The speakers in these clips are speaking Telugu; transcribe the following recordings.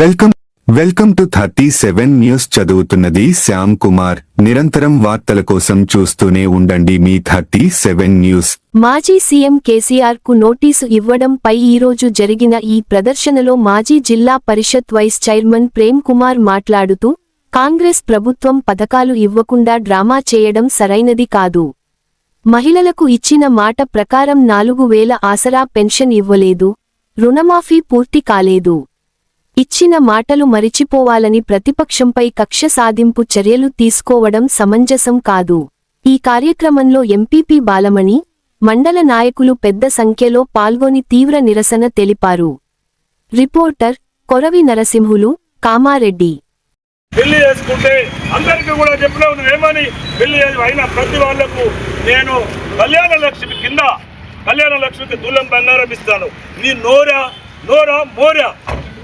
Welcome welcome to thirty seven news చదువుతున్నది శ్యామ్ కుమార్. నిరంతరం వార్తల కోసం చూస్తూనే ఉండండి మీ థర్టీ సెవెన్ న్యూస్. మాజీ సీఎం కేసీఆర్కు నోటీసు ఇవ్వడంపై ఈరోజు జరిగిన ఈ ప్రదర్శనలో మాజీ జిల్లా పరిషత్ వైస్ చైర్మన్ ప్రేమ్ కుమార్ మాట్లాడుతూ కాంగ్రెస్ ప్రభుత్వం పథకాలు ఇవ్వకుండా డ్రామా చేయడం సరైనది కాదు. మహిళలకు ఇచ్చిన మాట ప్రకారం నాలుగు వేల ఆసరా పెన్షన్ ఇవ్వలేదు రుణమాఫీ పూర్తి కాలేదు. ఇచ్చిన మాటలు మరిచిపోవాలని ప్రతిపక్షంపై కక్ష సాధింపు చర్యలు తీసుకోవడం సమంజసం కాదు. ఈ కార్యక్రమంలో ఎంపీపీ బాలమణి మండల నాయకులు పెద్ద సంఖ్యలో పాల్గొని తీవ్ర నిరసన తెలిపారు. రిపోర్టర్ కొరవి నరసింహులు కామారెడ్డి. పెళ్ళి చేసుకుంటే అందరికీ కూడా చెప్పిన ఏమని? పెళ్ళి అయిన ప్రతి వాళ్ళకు నేను కళ్యాణ లక్ష్మి కింద కళ్యాణ లక్ష్మికి దూలం బంగారం ఇస్తాను. నీ నోరా నోరా మోరా.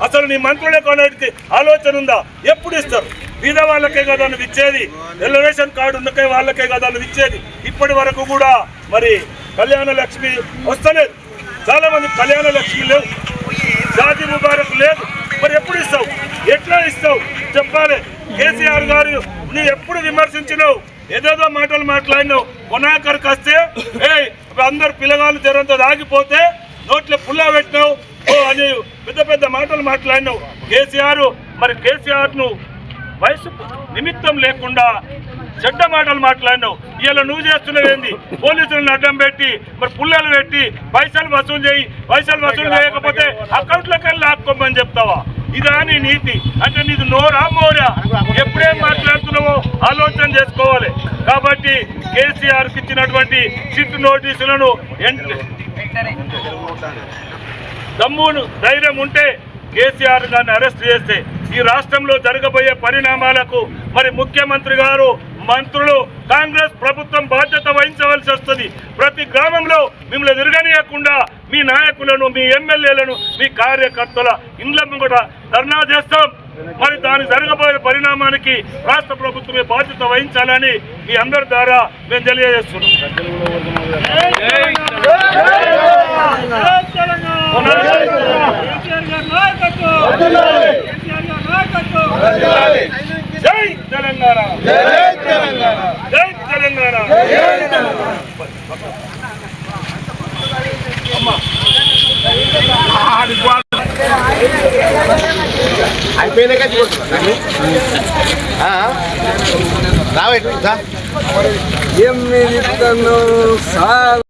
అసలు నీ మంత్రులే కొనడానికి ఆలోచన ఉందా? ఎప్పుడు ఇస్తారు? బీద వాళ్ళకే కదా నువ్వు ఇచ్చేది. ఎల్లో కార్డు ఉన్నకే వాళ్ళకే కదా నువ్వు ఇచ్చేది. ఇప్పటి వరకు కూడా మరి కళ్యాణ లక్ష్మి వస్తలేదు. చాలా మంది కళ్యాణ లక్ష్మి లేవు. జాతి ముబారక్ లేదు. మరి ఎప్పుడు ఇస్తావు? ఎట్లా ఇస్తావు? చెప్పాలి. కేసీఆర్ గారు నువ్వు ఎప్పుడు విమర్శించినావు? ఏదేదో మాటలు మాట్లాడినావు. కొనాకరికి వస్తే ఏ అందరు పిల్లగాళ్ళు జరంతో ఆగిపోతే నోట్లో పుల్లా పెట్టినావు. అని పెద్ద పెద్ద మాటలు మాట్లాడినావు. కేసీఆర్ మరి కేసీఆర్ను వయసు నిమిత్తం లేకుండా చెడ్డ మాటలు మాట్లాడినావు. ఇలా నువ్వు చేస్తున్నది ఏంది? పోలీసులను అడ్డం పెట్టి మరి పుల్లలు పెట్టి పైసలు వసూలు చేయి పైసలు వసూలు చేయకపోతే అకౌంట్లోకి వెళ్ళి లాక్కోమని చెప్తావా? ఇదా నీ నీతి. అంటే నీది నోరా మోరా? ఎప్పుడేం మాట్లాడుతున్నావో ఆలోచన చేసుకోవాలి. కాబట్టి కేసీఆర్ ఇచ్చినటువంటి సిట్ నోటీసులను దమ్మును ధైర్యం ఉంటే కేసీఆర్ గారిని అరెస్ట్ చేస్తే ఈ రాష్ట్రంలో జరగబోయే పరిణామాలకు మరి ముఖ్యమంత్రి గారు మంత్రులు కాంగ్రెస్ ప్రభుత్వం బాధ్యత వహించవలసి వస్తుంది. ప్రతి గ్రామంలో మిమ్మల్ని తిరగనీయకుండా మీ నాయకులను మీ ఎమ్మెల్యేలను మీ కార్యకర్తల ఇండ్లను కూడా ధర్నా చేస్తాం. మరి దాని జరగబోయే పరిణామానికి రాష్ట్ర ప్రభుత్వమే బాధ్యత వహించాలని మీ అందరి ద్వారా మేము తెలియజేస్తున్నాం. తెలంగాణ. జై తెలంగాణ. అయిపోయినాక చూడుతున్నా రావట్టు ఏం నేను ఇస్తాను సార్